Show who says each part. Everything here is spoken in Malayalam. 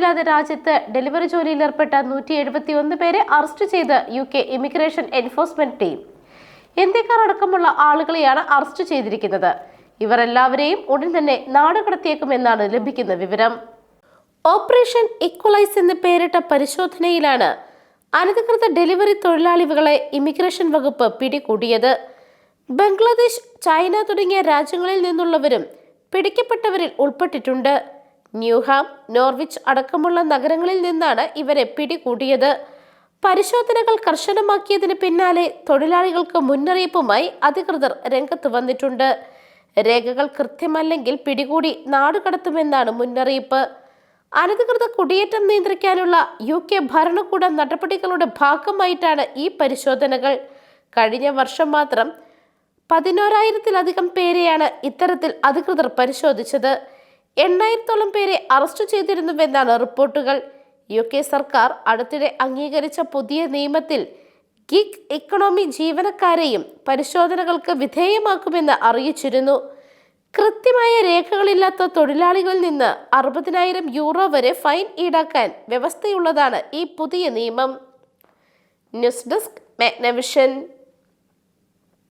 Speaker 1: തൊഴിലില്ലാതെ രാജ്യത്ത് ഡെലിവറി ജോലിയിൽ ഏർപ്പെട്ട നൂറ്റി എഴുപത്തി ഒന്ന് പേരെ അറസ്റ്റ് ചെയ്ത് U K immigration enforcement team. ഇന്ത്യക്കാർ അടക്കമുള്ള ആളുകളെയാണ് അറസ്റ്റ് ചെയ്തിരിക്കുന്നത്. ഇവർ എല്ലാവരെയും ഉടൻ തന്നെ നാടുകടത്തിയേക്കുമെന്നാണ് ലഭിക്കുന്ന വിവരം. ഓപ്പറേഷൻ ഇക്വലൈസ് എന്ന് പേരിട്ട പരിശോധനയിലാണ് അനധികൃത ഡെലിവറി തൊഴിലാളികളെ ഇമിഗ്രേഷൻ വകുപ്പ് പിടികൂടിയത്. ബംഗ്ലാദേശ് ചൈന തുടങ്ങിയ രാജ്യങ്ങളിൽ നിന്നുള്ളവരും പിടിക്കപ്പെട്ടവരിൽ ഉൾപ്പെട്ടിട്ടുണ്ട്. ന്യൂഹാം നോർവിച്ച് അടക്കമുള്ള നഗരങ്ങളിൽ നിന്നാണ് ഇവരെ പിടികൂടിയത്. പരിശോധനകൾ കർശനമാക്കിയതിന് പിന്നാലെ തൊഴിലാളികൾക്ക് മുന്നറിയിപ്പുമായി അധികൃതർ രംഗത്ത് വന്നിട്ടുണ്ട്. രേഖകൾ കൃത്യമല്ലെങ്കിൽ പിടികൂടി നാടുകടത്തുമെന്നാണ് മുന്നറിയിപ്പ്. അനധികൃത കുടിയേറ്റം നിയന്ത്രിക്കാനുള്ള യു കെ ഭരണകൂട നടപടികളുടെ ഭാഗമായിട്ടാണ് ഈ പരിശോധനകൾ. കഴിഞ്ഞ വർഷം മാത്രം പതിനോരായിരത്തിലധികം പേരെയാണ് ഇത്തരത്തിൽ അധികൃതർ പരിശോധിച്ചത്. എണ്ണായിരത്തോളം പേരെ അറസ്റ്റ് ചെയ്തിരുന്നുവെന്നാണ് റിപ്പോർട്ടുകൾ. യു കെ സർക്കാർ അടുത്തിടെ അംഗീകരിച്ച പുതിയ നിയമത്തിൽ ഗിഗ് ഇക്കണോമി ജീവനക്കാരെയും പരിശോധനകൾക്ക് വിധേയമാക്കുമെന്ന് അറിയിച്ചിരുന്നു. കൃത്യമായ രേഖകളില്ലാത്ത തൊഴിലാളികളിൽ നിന്ന് അറുപതിനായിരം യൂറോ വരെ ഫൈൻ ഈടാക്കാൻ വ്യവസ്ഥയുള്ളതാണ് ഈ പുതിയ നിയമം. News desk Magnavision.